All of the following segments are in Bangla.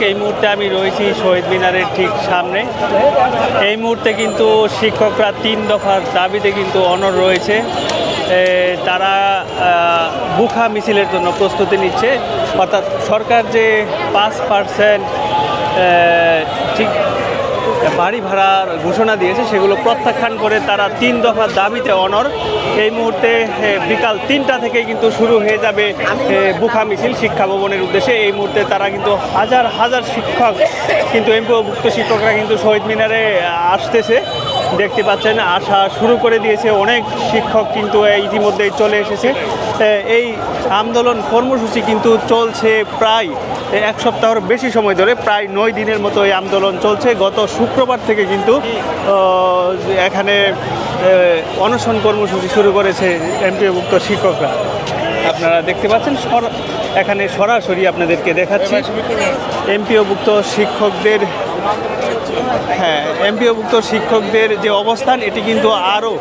দর্শক এই মুহূর্তে আমি রয়েছি শহীদ মিনারের ঠিক সামনে। এই মুহূর্তে কিন্তু শিক্ষকরা তিন দফার দাবিতে কিন্তু অনর রয়েছে। তারা বুখা মিছিলের জন্য প্রস্তুতি নিচ্ছে। অর্থাৎ সরকার যে পাঁচ পার্সেন্ট ঠিক বাড়ি ভাড়ার ঘোষণা দিয়েছে, সেগুলো প্রত্যাখ্যান করে তারা তিন দফার দাবিতে অনর এই মুহূর্তে বিকাল তিনটা থেকে কিন্তু শুরু হয়ে যাবে বুখা মিছিল শিক্ষা ভবনের উদ্দেশ্যে। এই মুহূর্তে তারা কিন্তু হাজার হাজার শিক্ষক, কিন্তু এমপিওভুক্ত শিক্ষকরা কিন্তু শহীদ মিনারে আসতেছে। দেখতে পাচ্ছেন আসা শুরু করে দিয়েছে, অনেক শিক্ষক কিন্তু ইতিমধ্যেই চলে এসেছে। এই আন্দোলন কর্মসূচি কিন্তু চলছে প্রায় এক সপ্তাহের বেশি সময় ধরে প্রায় নয় দিনের মতো এই আন্দোলন চলছে। গত শুক্রবার থেকে কিন্তু এখানে অনশন কর্মসূচি শুরু করেছে এমপিওভুক্ত শিক্ষকরা। আপনারা দেখতে পাচ্ছেন সর- এখানে সরাসরি আপনাদেরকে দেখাচ্ছি। এমপিওভুক্ত শিক্ষকদের হ্যাঁ এমপিওভুক্ত শিক্ষকদের যে অবস্থান, এটি কিন্তু আরও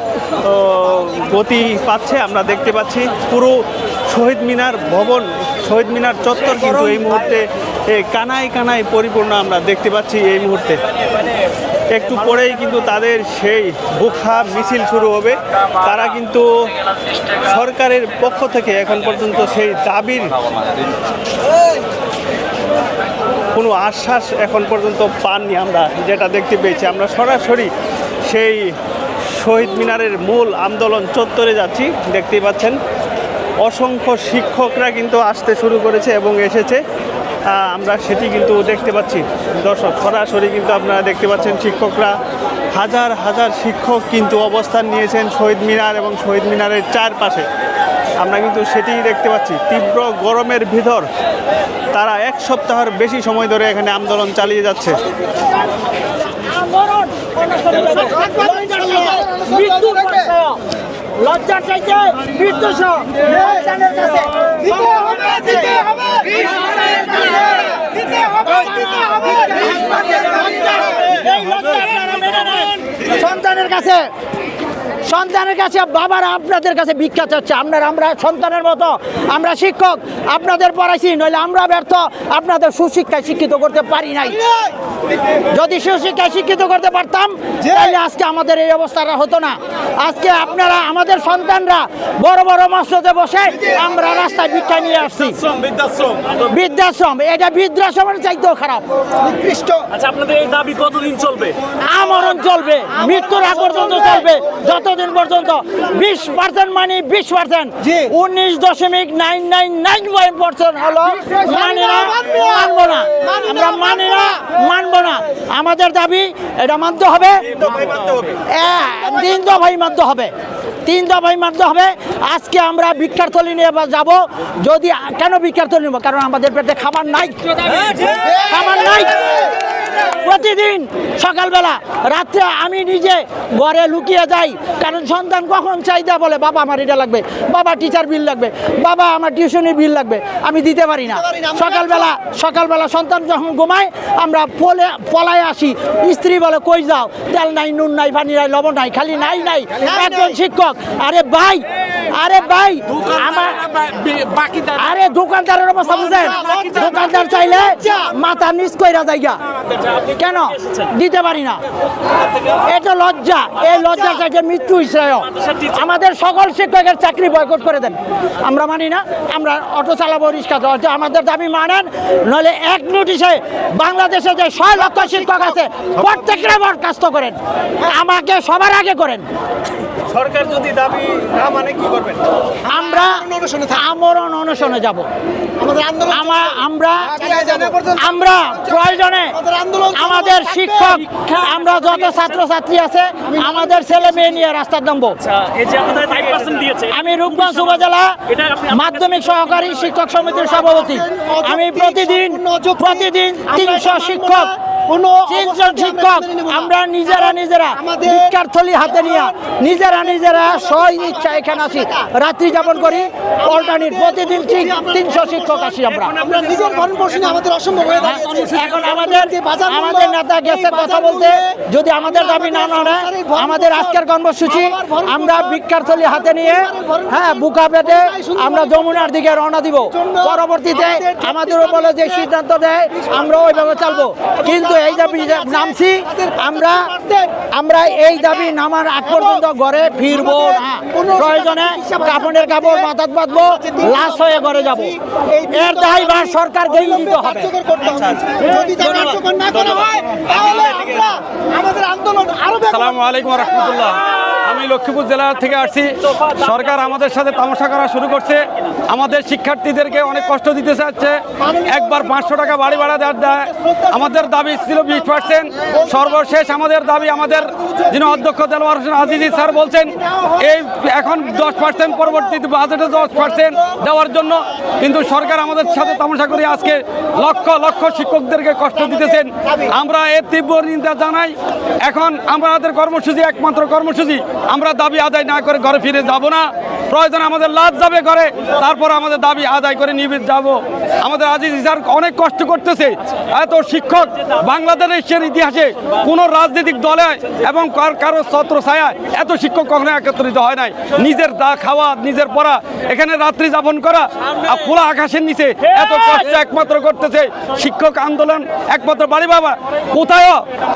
গতি পাচ্ছে। আমরা দেখতে পাচ্ছি পুরো শহীদ মিনার ভবন, শহীদ মিনার চত্বর কিন্তু এই মুহূর্তে কানায় কানায় পরিপূর্ণ আমরা দেখতে পাচ্ছি এই মুহূর্তে। একটু পরেই কিন্তু তাদের সেই বুখা মিছিল শুরু হবে। তারা কিন্তু সরকারের পক্ষ থেকে এখন পর্যন্ত সেই দাবির কোনো আশ্বাস এখন পর্যন্ত পাননি আমরা, যেটা দেখতে পেয়েছি। আমরা সরাসরি সেই শহীদ মিনারের মূল আন্দোলন চত্বরে যাচ্ছি, দেখতেই পাচ্ছেন। অসংখ্য শিক্ষকরা কিন্তু আসতে শুরু করেছে এবং এসেছে। আমরা সেটি কিন্তু দেখতে পাচ্ছি। দর্শক, সরাসরি কিন্তু আপনারা দেখতে পাচ্ছেন শিক্ষকরা। হাজার হাজার শিক্ষক কিন্তু অবস্থান নিয়েছেন শহীদ মিনার এবং শহীদ মিনারের চারপাশে। আমরা কিন্তু সেটিই দেখতে পাচ্ছি। তীব্র গরমের ভিতর তারা এক সপ্তাহের বেশি সময় ধরে এখানে আন্দোলন চালিয়ে যাচ্ছে। সন্তানের কাছে সন্তানের কাছে বাবারা আপনাদের কাছে ভিক্ষা চাচ্ছে। আপনার আমরা সন্তানের মতো আমরা শিক্ষক আপনাদের পড়াইছি নইলে আমরা ব্যর্থ। আপনাদের সুশিক্ষায় শিক্ষিত করতে পারি নাই। যদি সুশিক্ষায় শিক্ষিত করতে পারতাম তাহলে আজকে আমাদের এই অবস্থাটা হতো না। আজকে আপনারা আমাদের সন্তানরা বড় বড় মসজিদে বসে আমরা রাস্তায় ভিক্ষা নিয়ে আসছি। বৃদ্ধাশ্রম এটা বৃদ্ধাশ্রমের চাইতেও খারাপ। আচ্ছা আপনাদের এই দাবি কতদিন চলবে? আমরণ চলবে মৃত্যুর আগ পর্যন্ত চলবে। যতদিন পর্যন্ত বিশ পার্সেন্ট মানে বিশ পার্সেন্ট উনিশ দশমিক নাইন নাইন নাইন পার্সেন্ট হলো মানি না। মানবো না। আমরা মানি না। মানবো না। আমাদের দাবি এটা মানতে হবে। হ্যাঁ, তিন দফাই মানতে হবে। তিন দফাই মানতে হবে। আজকে আমরা ভিক্ষার থলি নিয়ে যাব। যদি কেন ভিক্ষার থলি নেব? কারণ আমাদের পেটে খাবার নাই। খাবার নাই। প্রতিদিন সকালবেলা রাত্রে আমি নিজে ঘরে লুকিয়ে যাই কারণ সন্তান কখন চাহিদা বলে বাবা আমার এটা লাগবে বাবা টিচার বিল লাগবে বাবা আমার টিউশনের বিল লাগবে। আমি দিতে পারি না। সকালবেলা সকালবেলা সন্তান যখন ঘুমায় আমরা পলে পলায় আসি স্ত্রী বলে কই যাও? তেল নাই নুন নাই পানি নাই লবণ নাই খালি নাই নাই একজন শিক্ষক আরে ভাই আরে ভাই আমার আরে দোকানদারের অবস্থা বুঝেন? দোকানদার চাইলে মাথা নিচ কইরা জায়গা কেন? দিতে পারি না। এটা লজ্জা এই লজ্জা চাইতে মৃত্যু ইসরায় আমাদের সকল শিক্ষকের চাকরি বয়কট করে দেন। আমরা মানি না আমরা অটো চালাবো রিক্সা চালাবো আমাদের দাবি মানেন নলে এক নোটিশে বাংলাদেশে যে ছয় লক্ষ শিক্ষক আছে প্রত্যেকটা বরখাস্ত করেন। আমাকে সবার আগে করেন। সরকার যদি দাবি না মানে কি করবেন? আমরা আমরণ অনশনে যাব। আমার আমরা আমরা প্রয়োজনে আমাদের শিক্ষক আমরা যত ছাত্র ছাত্রী আছে আমাদের ছেলে মেয়ে নিয়ে রাস্তার নামবো। আচ্ছা আমি রূপগঞ্জ উপজেলা মাধ্যমিক সহকারী শিক্ষক সমিতির সভাপতি। আমি প্রতিদিন প্রতিদিন তিনশো শিক্ষক কোনো তিনজন অবস্থাতেই শিক্ষক আমরা মেনে না। নিজেরা নিজেরা আমাদের- ভিক্ষার থলি হাতে নিয়ে নিজেরা নিজেরা ইচ্ছা এখানে আসি রাত্রি যাপন করি প্রতিদিন তিনশো শিক্ষক আসি আমরা। আমরা নিজের ভরণ আমাদের অসম্ভব হয়ে এখন আমাদের যে বাজার মূল্য, আমাদের নেতা গেছে কথা বলতে যদি আমাদের দাবি না মানে ভরণ আমাদের আজকের কর্মসূচি আমরা ভিক্ষার থলি হাতে নিয়ে হ্যাঁ বুকা পেটে আমরা যমুনার দিকে রওনা দিব। পরবর্তীতে আমাদের আমাদের উপরে যে সিদ্ধান্ত দেয় আমরা ওইভাবে চালবো। কিন্তু এই দাবি নামছি। আমরা আমরা এই দাবি নামার আগ পর্যন্ত ঘরে ফিরবো প্রয়োজনে কাপড়ের কাপড় মাথাত বাঁধবো, লাশ হয়ে ঘরে যাব। এর দায়ভার সরকারকেই দিতে হবে। আসসালামু আলাইকুম রহমতুল্লাহ। আমি লক্ষ্মীপুর জেলা থেকে আসছি। সরকার আমাদের সাথে তামাশা করা শুরু করছে। আমাদের শিক্ষার্থীদেরকে অনেক কষ্ট দিতে চাচ্ছে। একবার পাঁচশো টাকা বাড়ি ভাড়া দেওয়ার দেয় আমাদের দাবি ছিল বিশ পার্সেন্ট সর্বশেষ আমাদের দাবি, আমাদের যিনি অধ্যক্ষ দেলোয়ার হোসেন আজিজি স্যার বলছেন, এই এখন দশ পার্সেন্ট পরবর্তীতে বাজেটে দশ পার্সেন্ট দেওয়ার জন্য। কিন্তু সরকার আমাদের সাথে তামাশা করে আজকে লক্ষ লক্ষ শিক্ষকদেরকে কষ্ট দিতেছেন। আমরা এর তীব্র নিন্দা জানাই। এখন আমাদের কর্মসূচি একমাত্র কর্মসূচি। আমরা দাবি আদায় না করে ঘরে ফিরে যাব না। প্রয়োজন আমাদের লাভ যাবে ঘরে। তারপর আমাদের দাবি আদায় করে নিয়ে যাব। আমাদের আজিজ স্যার অনেক কষ্ট করতেছে। এত শিক্ষক বাংলাদেশের ইতিহাসে কোনো রাজনৈতিক দলে এবং কার ছত্র ছায়া এত শিক্ষক কখনো একত্রিত হয় নাই। নিজের দা খাওয়া, নিজের পড়া, এখানে রাত্রি যাপন করা, আর খোলা আকাশের নিচে এত কষ্ট একমাত্র করতেছে শিক্ষক আন্দোলন, একমাত্র বাড়ি বাবা। কোথায়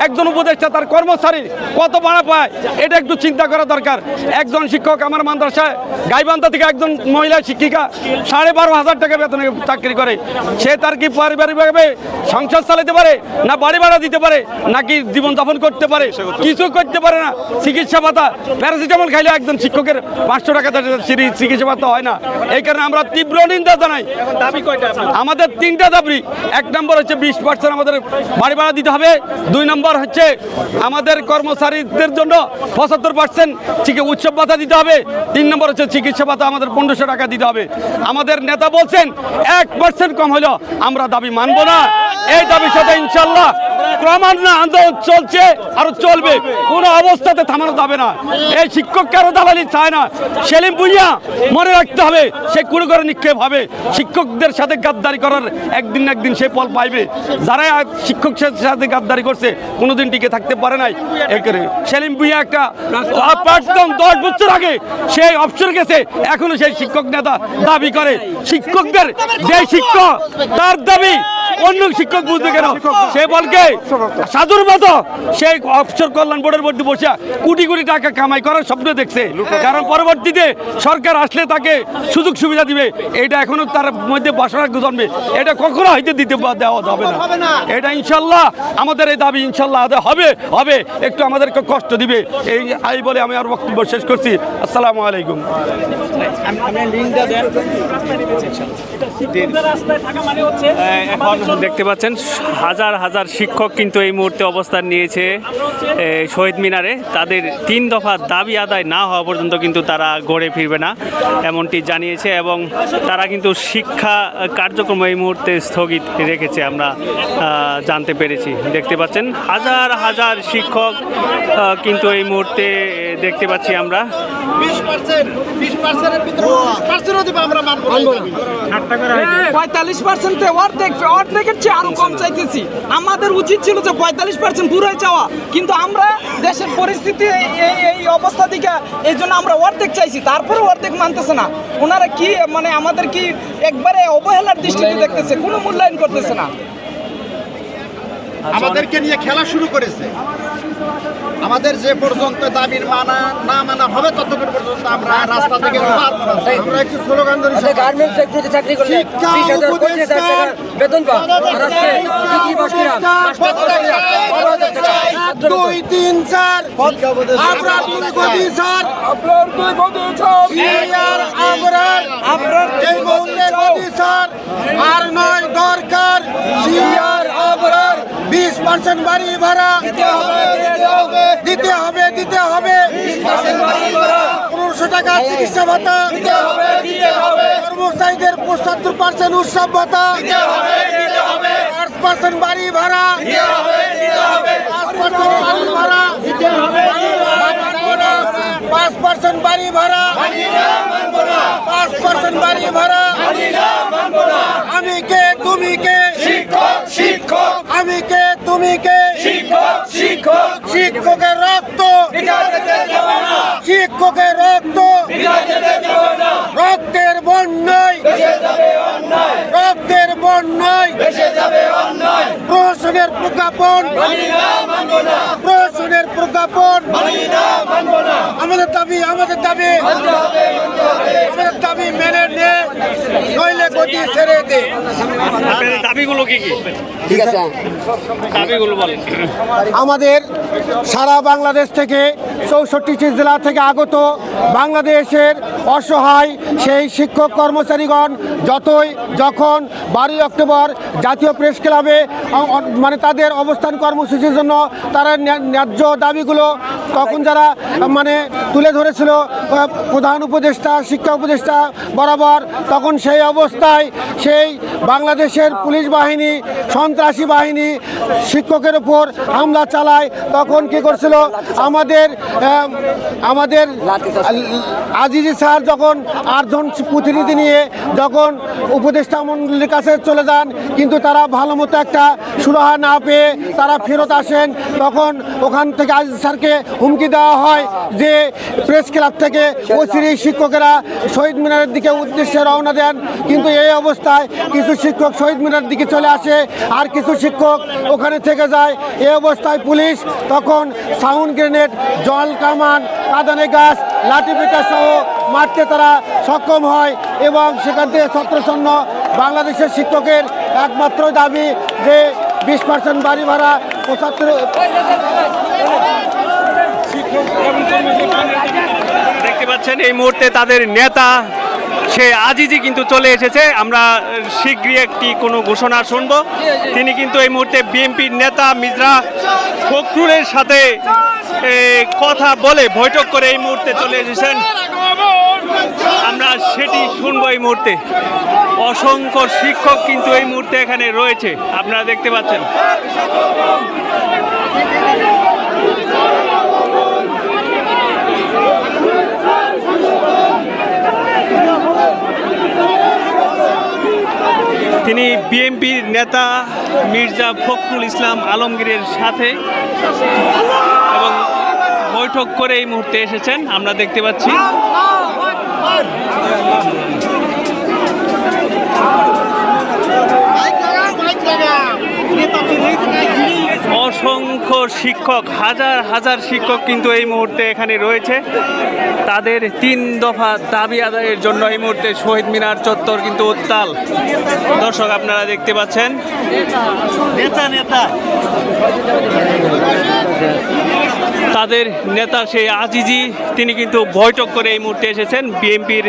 একজন উপদেষ্টা তার কর্মচারী কত ভাড়া পায়, এটা একটু চিন্তা করা দরকার। একজন শিক্ষক আমার মাদ্রাসায়, গাইবান্ধা থেকে একজন মহিলা শিক্ষিকা সাড়ে বারো হাজার টাকা বেতনে চাকরি করে। সে তার কি পারিবারিকভাবে সংসার চালাতে পারে, না বাড়ি ভাড়া দিতে পারে নাকি জীবনযাপন করতে পারে কিছু করতে পারে। না। চিকিৎসা ভাতা প্যারাসিটামল খাইলে একজন শিক্ষকের পাঁচশো টাকা চিকিৎসা ভাতা হয় না। এই কারণে আমরা তীব্র নিন্দা জানাই। আমাদের তিনটা দাবি। এক নম্বর হচ্ছে বিশ পার্সেন্ট আমাদের বাড়ি ভাড়া দিতে হবে। দুই নম্বর হচ্ছে আমাদের কর্মচারীদের জন্য পঁচাত্তর পার্সেন্ট উৎসব ভাতা দিতে হবে। তিন নম্বর হচ্ছে চিকিৎসা ভাতা আমাদের পনেরোশো টাকা দিতে হবে। আমাদের নেতা বলছেন এক পার্সেন্ট কম হলো আমরা দাবি মানবো না। এই দাবির সাথে ইনশাল্লাহ ক্রমান্বয়ে আন্দোলন চলছে আর চলবে। কোনো অবস্থাতে থামানো যাবে না। এই শিক্ষক কারও দালালি চায় না। সেলিম বুইয়া মনে রাখতে হবে, সে কুড়ে করে নিক্ষেপ হবে। শিক্ষকদের সাথে গাদ্দারি করার একদিন একদিন সে ফল পাইবে। যারা শিক্ষক সাথে গাদ্দারি করছে, কোনোদিন টিকে থাকতে পারে নাই। এ সেলিম বুইয়া একটা একদম দশ বছর আগে সেই অবসর গেছে এখনও সেই শিক্ষক নেতা দাবি করে। শিক্ষকদের যে শিক্ষক, তার দাবি অন্য শিক্ষক বুঝবে কেন? সে বলকে সাধুর মতো সেই অফিসর কল্যাণ বোর্ডের মধ্যে বসে কোটি কোটি টাকা কামাই করার স্বপ্ন দেখছে। কারণ পরবর্তীতে সরকার আসলে তাকে সুযোগ সুবিধা দিবে। এটা এখনও তার মধ্যে বাসনা জন্মে। এটা কখনো হইতে দিতে দেওয়া যাবে না। এটা ইনশাল্লাহ আমাদের এই দাবি ইনশাল্লাহ আদায় হবে হবে। একটু আমাদেরকে কষ্ট দিবে। এই এই বলে আমি আর বক্তব্য শেষ করছি। আসসালামু আলাইকুম। মানে হচ্ছে এখন দেখতে পাচ্ছেন হাজার হাজার শিক্ষক কিন্তু এই মুহূর্তে অবস্থান নিয়েছে শহীদ মিনারে। তাদের তিন দফা দাবি আদায় না হওয়া পর্যন্ত কিন্তু তারা গড়ে ফিরবে না এমনটি জানিয়েছে এবং তারা কিন্তু শিক্ষা কার্যক্রম এই মুহূর্তে স্থগিত রেখেছে আমরা জানতে পেরেছি। দেখতে পাচ্ছেন হাজার হাজার শিক্ষক কিন্তু এই মুহূর্তে দেখতে পাচ্ছি আমরা। পঁয়তাল্লিশ পার্সেন্টে অর্ধেক অর্ধেকের চেয়ে আরও কম চাইতেছি। আমাদের উচিত ছিল যে পঁয়তাল্লিশ পার্সেন্ট পুরোই চাওয়া কিন্তু আমরা দেশের পরিস্থিতি এই অবস্থা থেকে এই জন্য আমরা অর্ধেক চাইছি। তারপরে অর্ধেক মানতেছে না। ওনারা কি মানে আমাদের কি একবারে অবহেলার দৃষ্টিতে দেখতেছে? কোনো মূল্যায়ন করতেছে না। আমাদেরকে নিয়ে খেলা শুরু করেছে। আমাদের যে পর্যন্ত দাবির মানা না মানা হবে ততক্ষণ পর্যন্ত আমরা রাস্তা থেকে আমরা একটু স্লোগান ধরি গার্মেন্টস সেক্টরে চাকরি করলে বিশ হাজার পঁচিশ হাজার টাকা? বেতন। দুই তিন চার। আমরা দুই গদি স্যার আপনার সিনিয়র আমরার আপনার এই স্যার আর নয় দরকার। আমরার বিশ পার্সেন্ট বাড়ি ভাড়া। দিতে হবে। দিতে হবে দিতে হবে। পনেরোশো টাকা চিকিৎসা ভাতা। কর্মচারীদের পঁচাত্তর পার্সেন্ট উৎসব ভাতা। হবে পার্সেন্ট বাড়ি ভাড়া। পাঁচ ভাড়া। পাঁচ পার্সেন্ট বাড়ি ভাড়া। পাঁচ পার্সেন্ট বাড়ি ভাড়া। আমি কে, তুমি কে? আমি কে তুমি কে? শিক্ষক শিক্ষক। শিক্ষকের রক্ত। শিক্ষকের রক্ত। রক্তের বন্যায় রক্তের বন্যায় প্রশাসনের প্রজ্ঞাপন। প্রশাসনের প্রজ্ঞাপন। আমাদের দাবি আমাদের দাবি আমাদের দাবি মেনে নে নইলে ছেড়ে দে। আপনাদের দাবিগুলো কি কি? ঠিক আছে। দাবিগুলো বলেন। আমাদের সারা বাংলাদেশ থেকে চৌষট্টিটি জেলা থেকে আগত বাংলাদেশের অসহায় সেই শিক্ষক কর্মচারীগণ যতই যখন বারোই অক্টোবর জাতীয় প্রেস ক্লাবে মানে তাদের অবস্থান কর্মসূচির জন্য তারা ন্যা- ন্যায্য দাবিগুলো তখন যারা মানে তুলে ধরেছিল প্রধান উপদেষ্টা, শিক্ষা উপদেষ্টা বরাবর, তখন সেই অবস্থায় সেই বাংলাদেশের পুলিশ বাহিনী, সন্ত্রাসী বাহিনী শিক্ষকের উপর হামলা চালায়, তখন কি করছিল? আমাদের আমাদের আজিজি স্যার যখন আটজন প্রতিনিধি নিয়ে যখন উপদেষ্টা মন্ডলীর কাছে চলে যান, কিন্তু তারা ভালো মতো একটা সুরাহা না পেয়ে তারা ফেরত আসেন। তখন ওখান থেকে আজিজ স্যারকে হুমকি দেওয়া হয় যে প্রেস ক্লাব থেকে অচিরি শিক্ষকেরা শহীদ মিনারের দিকে উদ্দেশ্যে রওনা দেন। কিন্তু এই অবস্থায় কিছু শিক্ষক শহীদ মিনারের দিকে চলে আসে আর কিছু শিক্ষক ওখানে থেকে যায়। এই অবস্থায় পুলিশ তখন সাউন্ড গ্রেনেড জল কামান, কাদানে গাছ, লাঠি সহ মারতে তারা সক্ষম হয় এবং সেখান থেকে ছত্রছন্ন বাংলাদেশের শিক্ষকের একমাত্র দাবি যে বিশ পার্সেন্ট বাড়ি ভাড়া পঁচাত্তর দেখতে পাচ্ছেন, এই মুহূর্তে তাদের নেতা, সে আজিজি কিন্তু চলে এসেছে। আমরা শীঘ্রই একটি কোনো ঘোষণা শুনব। তিনি কিন্তু এই মুহূর্তে বিএনপির নেতা মিজরা ফখরুলের সাথে কথা বলে বৈঠক করে এই মুহূর্তে চলে এসেছেন। আমরা সেটি শুনব এই মুহূর্তে। অসংখ্য শিক্ষক কিন্তু এই মুহূর্তে এখানে রয়েছে। আপনারা দেখতে পাচ্ছেন। তিনি বিএনপির নেতা মির্জা ফখরুল ইসলাম আলমগীরের সাথে। বৈঠক করে এই মুহূর্তে এসেছেন। আমরা দেখতে পাচ্ছি। অসংখ্য শিক্ষক হাজার হাজার শিক্ষক কিন্তু এই মুহূর্তে এখানে রয়েছে। তাদের তিন দফা দাবি আদায়ের জন্য এই মুহূর্তে শহীদ মিনার চত্বর কিন্তু উত্তাল। দর্শক আপনারা দেখতে পাচ্ছেন। তাদের নেতা সেই আজিজি তিনি কিন্তু বৈঠক করে এই মুহূর্তে এসেছেন। বিএনপির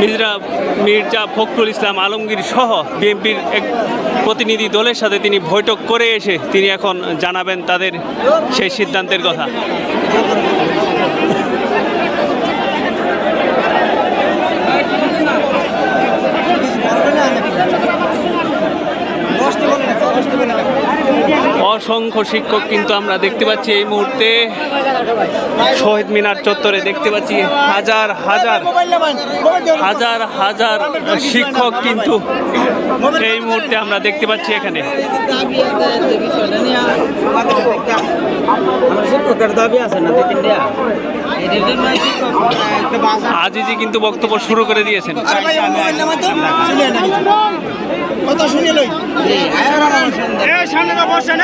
মির্জা মির্জা ফখরুল ইসলাম আলমগীর সহ বিএনপির এক প্রতিনিধি দলের সাথে তিনি বৈঠক করে এসে তিনি এখন জানাবেন তাদের সেই সিদ্ধান্তের কথা। অসংখ্য শিক্ষক কিন্তু আমরা দেখতে পাচ্ছি এই মুহূর্তে। শহীদ মিনার চত্বরে দেখতে পাচ্ছি হাজার হাজার হাজার হাজার শিক্ষক কিন্তু এই মুহূর্তে আমরা দেখতে পাচ্ছি এখানে। আজিজি কিন্তু বক্তব্য শুরু করে দিয়েছেন। কথা শুনে লই সামনে বসেন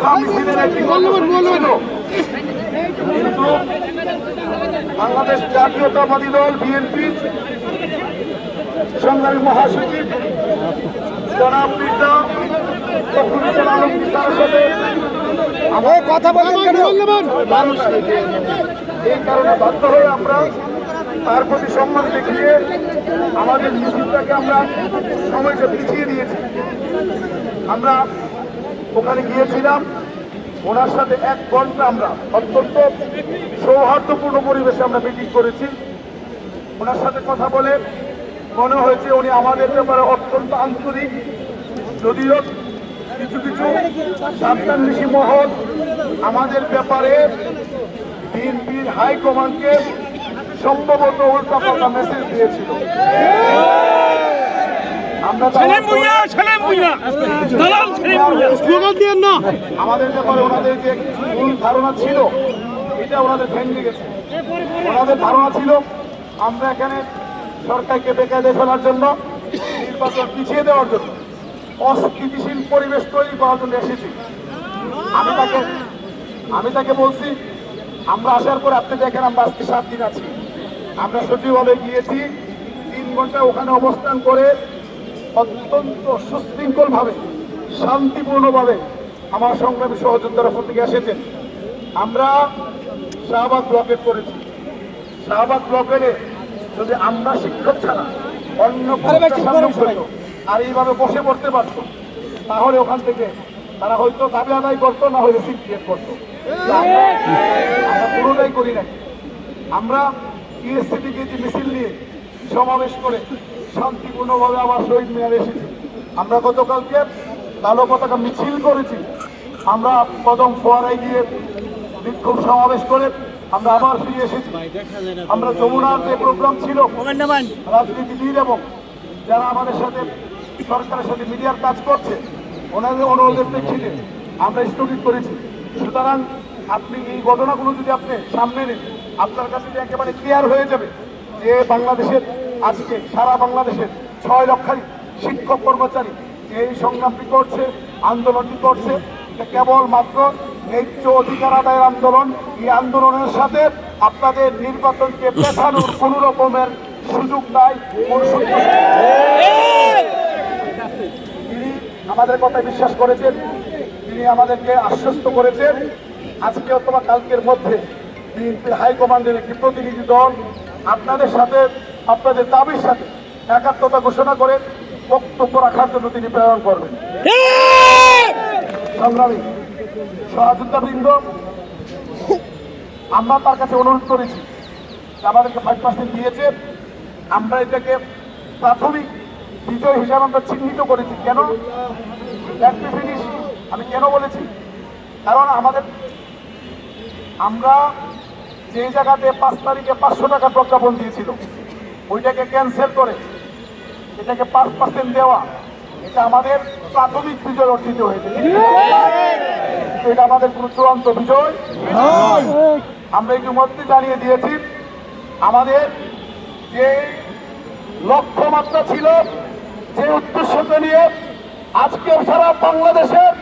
খালি বাংলাদেশ জাতীয়তাবাদী দল বিএনপি সংগ্রামী মহাসচিব জনাব মির্জা ফখরুল আলম তার এই কারণে বাধ্য হয়ে আমরা তার প্রতি সম্মান দেখিয়ে আমাদের মিছিলটাকে আমরা সময়টা পিছিয়ে দিয়েছি। আমরা ওখানে গিয়েছিলাম, ওনার সাথে এক ঘণ্টা আমরা অত্যন্ত সৌহার্দ্যপূর্ণ পরিবেশে আমরা মিটিং করেছি। ওনার সাথে কথা বলে মনে হয়েছে উনি আমাদের ব্যাপারে অত্যন্ত আন্তরিক। যদিও কিছু কিছু ঋষি মহল আমাদের ব্যাপারে বিএনপির হাইকমান্ডকে সম্ভবত উল্টা পাল্টা মেসেজ দিয়েছিল। আমরা আমাদের ব্যাপারে ওনাদের যে ভুল ধারণা ছিল এটা ওনাদের ভেঙে গেছে। ওনাদের ধারণা ছিল আমরা এখানে সরকারকে ফেলার জন্য নির্বাচন পিছিয়ে দেওয়ার জন্য অস্থিতিশীল পরিবেশ তৈরি করার জন্য এসেছি। আমি তাকে আমি তাকে বলছি আমরা আসার পর আপনি দেখেন আমরা আজকে সাত দিন আছি আমরা সচিবালয়ে গিয়েছি তিন ঘণ্টা ওখানে অবস্থান করে অত্যন্ত সুশৃঙ্খলভাবে শান্তিপূর্ণভাবে আমার সংগ্রামী সহযোদ্ধারা থেকে এসেছেন। আমরা শাহবাগ ব্লকেট করেছি শাহবাগ ব্লকেটে যদি আমরা শিক্ষক ছাড়া অন্য আর এইভাবে বসে পড়তে পারতো তাহলে ওখান থেকে তারা হয়তো দাবি আদায় করতো না হয়তো ক্রিয়েট করতো আমরা কোনোটাই করি নাই। আমরা ইএসসি থেকে যে মিছিল নিয়ে সমাবেশ করে শান্তিপূর্ণভাবে আবার শহীদ মিনারে এসেছি। আমরা গতকালকে কালো পতাকা মিছিল করেছি। আমরা কদম ফোয়ারায় গিয়ে বিক্ষোভ সমাবেশ করে আমরা আবার ফিরে এসেছি। আমরা যমুনার যে প্রোগ্রাম ছিল রাজনীতিবিদ এবং যারা আমাদের সাথে সরকারের সাথে মিডিয়ার কাজ করছে ওনাদের অনুরোধের প্রেক্ষিতে আমরা স্থগিত করেছি। সুতরাং আপনি এই ঘটনাগুলো যদি আপনি সামনে নেন, আপনার কাছে যে একেবারে ক্লিয়ার হয়ে যাবে যে বাংলাদেশের আজকে, সারা বাংলাদেশের ছয় লক্ষাধিক শিক্ষক কর্মচারী এই সংগ্রামটি করছে আন্দোলনটি করছে, এটা কেবলমাত্র ন্যায্য অধিকার আদায়ের আন্দোলন। এই আন্দোলনের সাথে আপনাদের নির্বাচনকে পেছানোর কোন রকমের সুযোগ নাই, কোন সুযোগ আমাদের কথা বিশ্বাস করেছেন, তিনি আমাদেরকে আশ্বস্ত করেছেন। আজকে অথবা কালকের মধ্যে বিএনপির হাইকমান্ডের একটি প্রতিনিধি দল আপনাদের সাথে, আপনাদের দাবির সাথে একাত্মতা ঘোষণা করে বক্তব্য রাখার জন্য তিনি প্রেরণ করবেন। সংগ্রামী সহযোদ্ধা বৃন্দ আমরা তার কাছে অনুরোধ করেছি আমাদেরকে ফাইভ পার্সেন্ট দিয়েছে। আমরা এটাকে প্রাথমিক বিজয় হিসাবে আমরা চিহ্নিত করেছি। কেন? আমি কেন বলেছি? কারণ আমাদের আমরা যে জায়গাতে পাঁচ তারিখে পাঁচশো টাকা প্রজ্ঞাপন দিয়েছিল, ওইটাকে ক্যান্সেল করে এটাকে পাঁচ পার্সেন্ট দেওয়া, এটা আমাদের প্রাথমিক বিজয় অর্জিত হয়েছে। এটা আমাদের কোনো চূড়ান্ত বিজয়। আমরা ইতিমধ্যে জানিয়ে দিয়েছি, আমাদের যে লক্ষ্যমাত্রা ছিল যে উদ্দেশ্যকে নিয়ে আজকে সারা বাংলাদেশের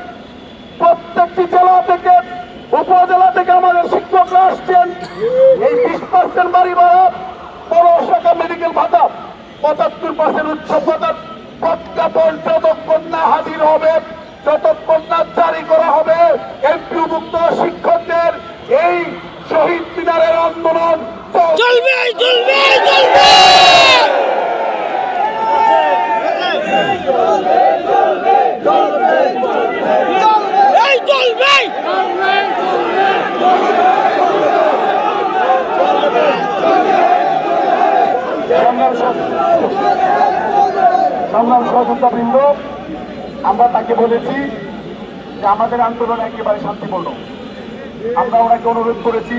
প্রত্যেকটি জেলা থেকে, উপজেলা থেকে আমাদের শিক্ষকরা আসছেন। এই বিশ পার্সেন্ট বাড়ি ভাড়া বড় শাখা মেডিকেল ভাতা, পঁচাত্তর পার্সেন্ট উৎসব ভাতা প্রজ্ঞাপন যতক্ষণ না হাজির হবে, যতক্ষণ না জারি করা হবে এমপিভুক্ত শিক্ষকদের এই শহীদ মিনারের আন্দোলন চলবে চলবে চলবে! সংগ্রাম সহযোদ্ধা বৃন্দ আমরা তাকে বলেছি যে আমাদের আন্দোলন একেবারে শান্তিপূর্ণ। আমরা ওনাকে অনুরোধ করেছি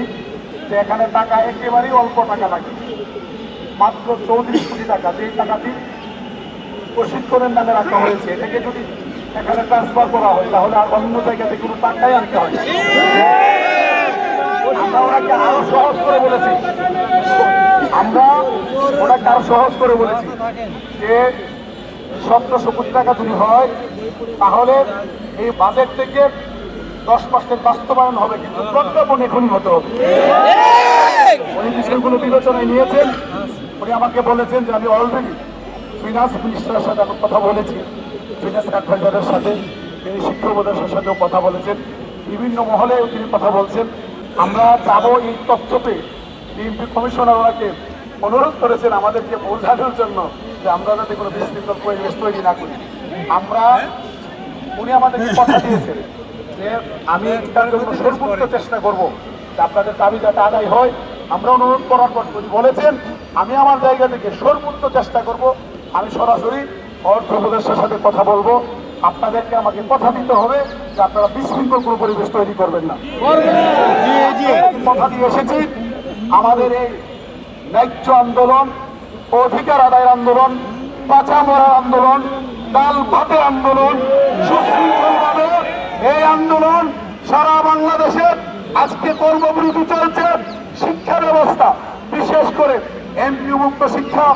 যে এখানে টাকা একেবারেই অল্প টাকা লাগে। মাত্র চৌত্রিশ কোটি টাকা যে টাকাটি প্রশিক্ষণের নামে রাখা হয়েছে। এটাকে যদি এখানে ট্রান্সফার করা হয়, তাহলে আর অন্য জায়গাতে কোনো টাকাই আনতে হয়। আমরা ওনাকে আরও সহজ করে বলেছি। আমরা ওনাকে আরও সহজ করে বলেছি যে সতেরোশো কোটি টাকা যদি হয়, তাহলে এই বাজেট থেকে দশ পার্সেন্ট বাস্তবায়ন হবে, কিন্তু প্রজ্ঞাপন এখনই হতে উনি বিষয়গুলো বিবেচনায় নিয়েছেন, উনি আমাকে বলেছেন যে আমি অলরেডি ফিনান্স মিনিস্টারের সাথে আমি কথা বলেছি। ফিনান্স অ্যাডভাইজারের সাথে তিনি শিক্ষা উপদেশের সাথেও কথা বলেছেন। বিভিন্ন মহলে তিনি কথা বলছেন। আমরা যাব এই তথ্য পেয়ে ডিএমপি কমিশনার ওনাকে অনুরোধ করেছেন আমাদেরকে বোঝানোর জন্য যে আমরা যাতে কোনো বিশৃঙ্খল পরিবেশ তৈরি না করি। আমরা, উনি আমাদেরকে কথা দিয়েছেন যে আমি সর্বোচ্চ চেষ্টা করব যে আপনাদের দাবি যাতে আদায় হয়। আমরা অনুরোধ করার পর বলেছেন, আমি আমার জায়গা থেকে সর্বোচ্চ চেষ্টা করব আমি সরাসরি অর্থ উপদেষ্টার সাথে কথা বলব। আপনাদেরকে আমাকে কথা দিতে হবে যে আপনারা বিশৃঙ্খল কোনো পরিবেশ তৈরি করবেন না। কথা দিয়ে এসেছি। আমাদের এই ন্যায্য আন্দোলন অধিকার আদায়ের আন্দোলন পাচা মরার আন্দোলন ডাল ভাতের আন্দোলন সুশৃঙ্খলভাবে এই আন্দোলন সারা বাংলাদেশে আজকে কর্মবিরতি চলছে। শিক্ষা ব্যবস্থা বিশেষ করে এমপিও মুক্ত শিক্ষা।